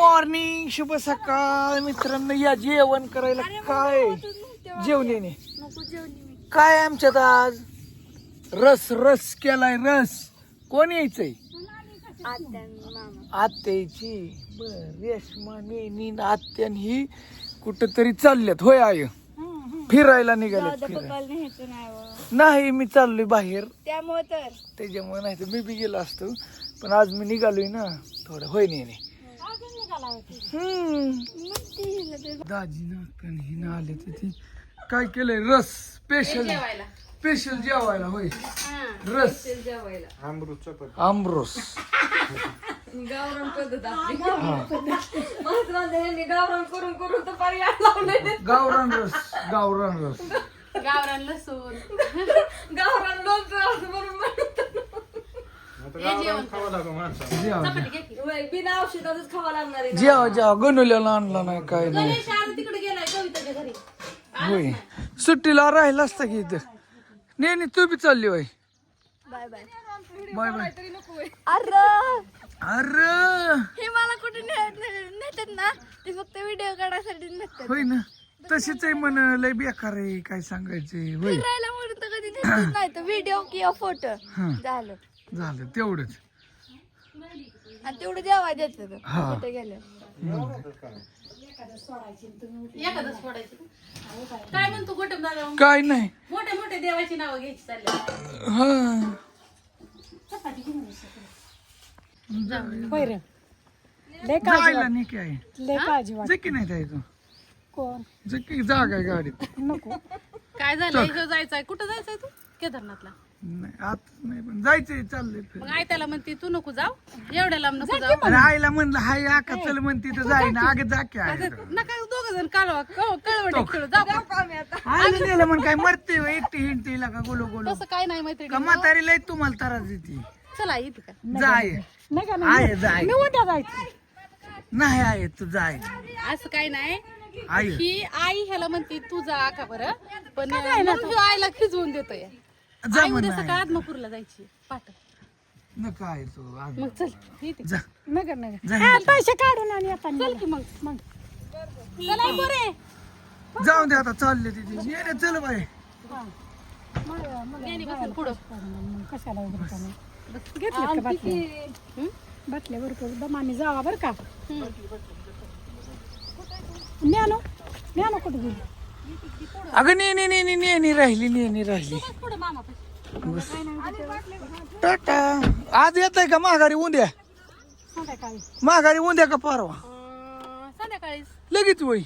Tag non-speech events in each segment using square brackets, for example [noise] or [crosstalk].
Morning शुभ सकाळ. मित्रांनो या जेवण करायला काय? जेवणीने काय आमच्यात आज? रस रस केलाय रस. कोण यायचंय? आत्याची. बर रेशमा नेनी आत्यान ही कुठंतरी चालल्यात. होय आय फिरायला निघाल्यात न्यायचं नाही. नाही मी चाललोय बाहेर. त्यामुळे तर. त्याच्यामुळे नाही तर मी बी गेलो असतो. पण आज मी निघालोय ना. थोडं होय नेने? हम्म मग ती हिला ते- दाजी नाकन ही ना आले तर ती काय केलंय रस स्पेशल स्पेशल जेवायला होय रस आमरोस गावरान पद्धत. आपली महत्वाचं ह्यांनी गावरान करून करून तर पर्याय लावले. गावरान रस गावरान रस. गावरान लसूण. गावरान लोणचं असं जेवा चपाती घे की. होय, बिना औषधातच खावा लागणार आहे जेवा गणुल्याला आणला नाही काय नाही. गणेश आज तिकडे गेलाय कविताच्या घरी. होय. सुट्टीला राहिला असता की इथं. नेहमी तू बी चालली होय. Bye bye. Bye bye. अरे! अरे! हे मला कुठे ने- ने- नेतात ना ते फक्त व्हिडिओ काढायसाठी नेतात. होय ना. तशीच आहे म्हण लय बेकार आहे काय सांगायचंय होय. फिरायला म्हणून तर कधी नेतात नाही तर व्हिडिओ किंवा फोटो. झालं. झालं तेवढंच. आणि तेवढं जेवाय हा. कुठे गेलं? एखादं सोडायचं. काय म्हणतो गोटम दादा? काय नाही. मोठे मोठे देवाची नावं घ्यायची चालले. हा. चपाती घेऊन ये. जायला नाही काय लय काळजी वाट. जकी नाही जायचं कोण? जकी जागा आहे गाडीत. नको. काय झालं ह्यो जायचंय. कुठं जायचंय तू? केदारनाथला. नाही आता नाही पण जायचंय चाललंय फिर मग आई त्याला म्हणते तू नको जाऊ एवढ्या लांब नको जाऊ. आईला म्हणलं हाय आका चल म्हणती तर जाई ना आगे जा की नका दोघ जण कालवा कळवटे खेळू जाऊ. का? आईला नेलं म्हण काय मरते होय, एकटी हिंडते का गोलो गोलो? तसं काय नाही मैत्रिणी का म्हातारी लय तुम्हाला त्रास देते. चला येते का जाय नाही का आहे जाय मी उद्या जायचं नाही आहे तू जाय असं काय नाही. आई. ही आई ह्याला म्हणते तू जा का बरं. पण मग ह्यो आईला खिजवून देतोय. आई म्हण. उद्या सकाळ आत्मापूरला जायची पाठ नका आहे तू आज मग चल येते जा. नगर नगर. जा हा, पैसे काढून आणि आता चल की मग मग. चला आई बरे जाऊन दे आता चालले तिथे. ये रे, चल बाय गेली बसून पुढं. मग कशाला उभं राहणार? घेतलं का बाटल्या बाटल्या बरोबर दमाने जावा बरं का? ज्ञानो ज्ञानो कुठे गेली? अगं ने ने ने ने ने ने राहिली ने ने राहिली. पुढं टाटा. आज येत आहे का माघारी उद्या? संध्याकाळी माघारी उद्या का परवा? संध्याकाळी लगेच वय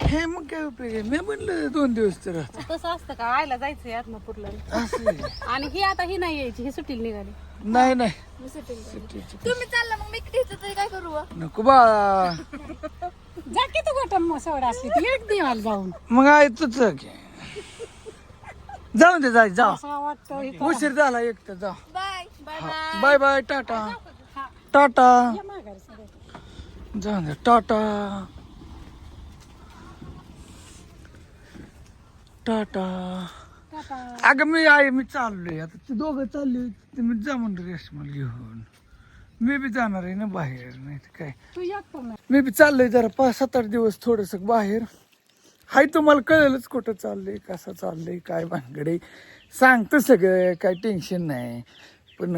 हे मग काय उपयोग आहे? मी म्हणलं दोन दिवस तर. तसं असतं का? आईला जायचंय आत्मापूरला. असं आहे. आणि ही आता ही नाही यायची ही सुट्टीला निघाली. नाही नाही. सुटेल तुम्ही चालला मग मी किती तरी काय करू व? नको बाळा जा की तू गोटम सोड असली ती एक दिवाल जाऊन. मग आहे तुझ जाऊन दे जाय जा. उशीर झाला एक तर जा. Bye bye bye. बाय टाटा. टाटा. जाऊन दे टाटा. टाटा. अगं मी आहे मी चाललोय. आता ते दोघं चालले तुम्ही जा म्हणलं रेशमाल घेऊन. मी बी जाणार आहे ना बाहेर नाही काय. मी बी चाललोय जरा पाच सात आठ दिवस थोडस बाहेर. हाय तुम्हाला कळेलच कुठं चाललंय कसं चाललंय काय भानगडे. सांगतं सगळं काय टेन्शन नाही. पण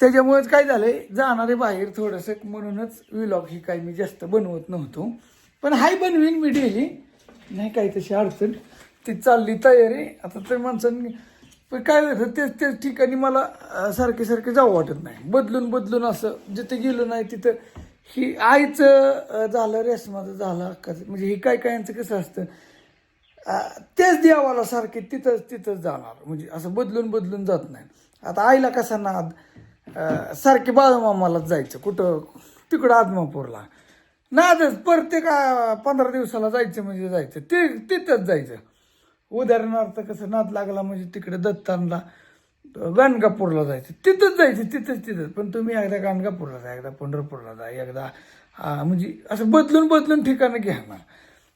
त्याच्यामुळेच काय आहे जाणारे बाहेर थोडंसं म्हणूनच विलॉग ही काय मी जास्त बनवत नव्हतो. पण हाय बनवीन मी डेली नाही काही तशी अडचण. ती चालली तयारी. आता ते माणसांनी पण काय झालं तेच तेच ठिकाणी मला सारखे सारखे जावं वाटत नाही. बदलून बदलून असं जिथे गेलो नाही तिथं ही आईचं झालं रेशमाचं झालं अक्काचं म्हणजे ही काय कायांचं कसं असतं? तेच देवाला सारखे तिथंच तिथंच जाणार. म्हणजे असं बदलून बदलून जात नाही. आता आईला कसा नाद सारखे बाळूमामालाच जायचं. कुठं तिकडं आदमापूरला. नादच प्रत्येक पंधरा दिवसाला जायचं म्हणजे जायचं. ते तिथंच जायचं. उदाहरणार्थ कसं नाद लागला म्हणजे तिकडे दत्तांना गाणगापूरला जायचं. तिथंच जायचं तिथंच तिथंच. पण तुम्ही एकदा गाणगापूरला जा एकदा पंढरपूरला जा एकदा म्हणजे असं बदलून बदलून ठिकाणं घ्या ना.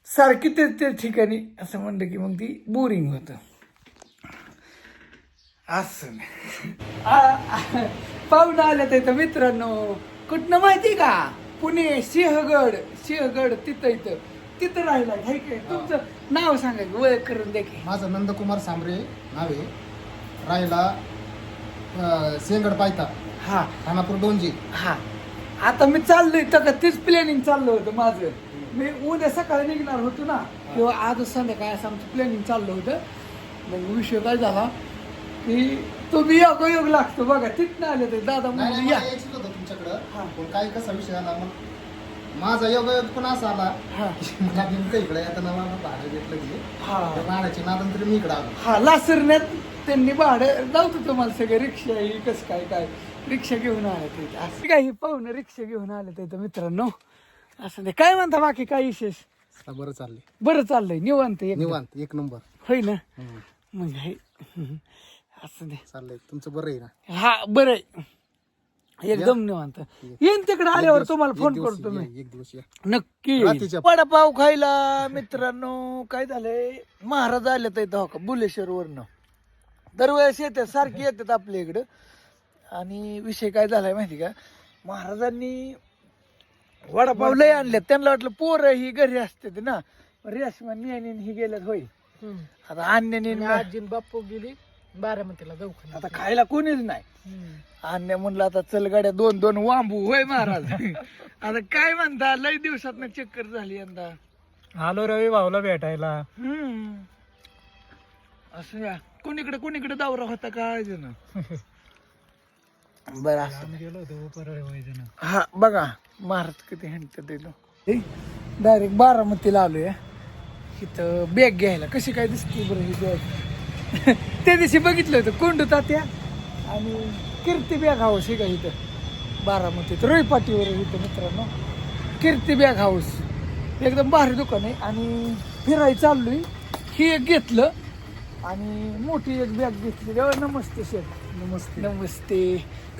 सारखी तेच त्या ठिकाणी असं म्हणलं की मग ती बोरिंग होतं. असं नाही. आ, आ, पाहुणं आलं तर मित्रांनो कुठनं माहिती का? पुणे सिंहगड सिंहगड तिथं इथं. तिथं राहिला हाय काय तुमचं नाव सांगा वय करून देखील माझं नंदकुमार सांबरे नाव आहे. राहिला अं, सिंहगड पायता हा. खानापूर डोंजी. हा. आता मी चाललोय तर का तीच प्लॅनिंग चाललं होतं माझं. मी उद्या सकाळी निघणार होतो ना. किंवा आज संध्याकाळी असं आमचं प्लॅनिंग चाललं होतं. मग विषय काय झाला? की तुम्ही योग योग लागतो बघा. तिथनं आले ते दादा म्हणजे या. तुमच्याकडं. हा. पण काय कसा विषय आला? मग माझा योग पण असा आला. हा. [laughs] मला नेमकं इकडे येताना मला भाडं घेतलं की हा. भाड्याची नादन तरी मी इकडे आलो. हा लासरण्यात त्यांनी भाडं जाऊ तुम्हाला सगळे रिक्षा ही कसं काय काय. रिक्षा घेऊन आले ते असं काही पाहून रिक्षा घेऊन आले ते मित्रांनो. असं ते काय म्हणता बाकी? काय विशेष? बरं चाललंय. बरं चाललंय. निवांत. निवांत. एक नंबर. होय ना. मग हे असं दे चाललंय. तुमचं बरं आहे ना? हा बरं आहे. एकदम निवांत. येईन तिकडे आल्यावर तुम्हाला एक फोन करतो मी. एक दिवस या. नक्की. रात्रीच्या- वडापाव खायला मित्रांनो काय झालंय? महाराज आले तर हो का? बुलेश्वर वरनं दरवेळेस येतात सारखी येतात आपल्या इकडं. आणि विषय काय झालाय माहिती का? महाराजांनी वडापाव लय आणल्यात. त्यांना वाटलं पोरं ही घरी असते ते ना. रेशमा नियानी ही गेल्यात होय. आता अन्यानी आजी बाप्पू गेली बारामतीला दवाखान्यात आता खायला कोणीच नाही. अन्य म्हणलं आता चल गाड्या दोन दोन वांबू होय महाराज. [laughs] आता काय म्हणता लय दिवसात चक्कर झाली यंदा. आलो रवी भाऊला भेटायला. हम्म. असं या कोणीकडे कोणीकडे दौरा होता काय जण [laughs] बरं असं गेलो होतो परळ वैजन. हा बघा. महाराज किती हंट दिलो डायरेक्ट बारामतीला आलोय इथं बॅग घ्यायला. कशी काय दिसते बरं ही बॅग [laughs] त्या दिवशी बघितलं होतं. कोंडू तात्या आणि कीर्ती बॅग हाऊस हे का इथं? बारामतीत. रोई पाटीवर आहे इथं मित्रांनो. कीर्ती बॅग हाऊस एकदम भारी दुकान आहे. आणि फिरायला चाललोय. ही एक घेतलं. आणि मोठी एक बॅग घेतली तेव्हा नमस्ते शेठ. नमस्ते. नमस्ते.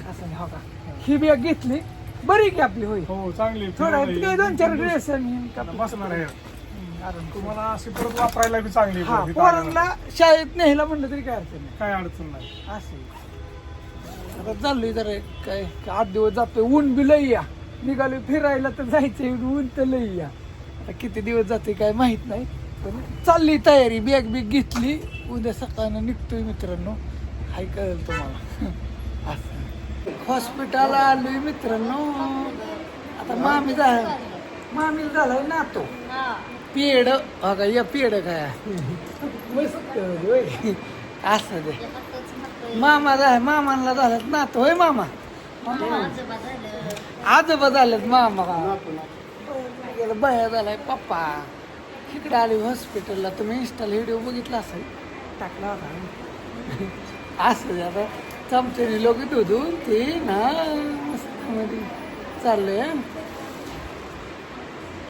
असं हो का? ही. बॅग घेतली. बरी की आपली होई हो चांगली थोडा काय दोन चार ड्रेस बसणार आहे. तुम्हाला अशी परत वापरायला बी चांगली हा आल्यावर. पोरांना शाळेत न्यायला म्हणलं तरी काय अडचण नाही. काय अडचण नाही. असे आता चाललोय जरा काय आठ दिवस जातोय. ऊन बी लई या. निघालोय फिरायला तर जायचंय. ऊन तर लई या. आता किती दिवस जाते काय माहीत नाही. पण चालली तयारी. बॅग बिग घेतली. उद्या सकाळनं निघतोय मित्रांनो. हाय कळेल तुम्हाला. असं. हॉस्पिटलला आलोय मित्रांनो. आता मामी जा मामी झालाय नातो पेड का या पेड काय असं दे. मामा झाला मामाला झाल्यात नातो होय मामा? आजोबा झालेत मामा. गेला बया झालाय पप्पा. इकडे आले हॉस्पिटलला तुम्ही इंस्टाला व्हिडिओ बघितला असेल? टाकला होता असं आता चमच्याने लोक दूध ते ना मस्त मध्ये चाललंय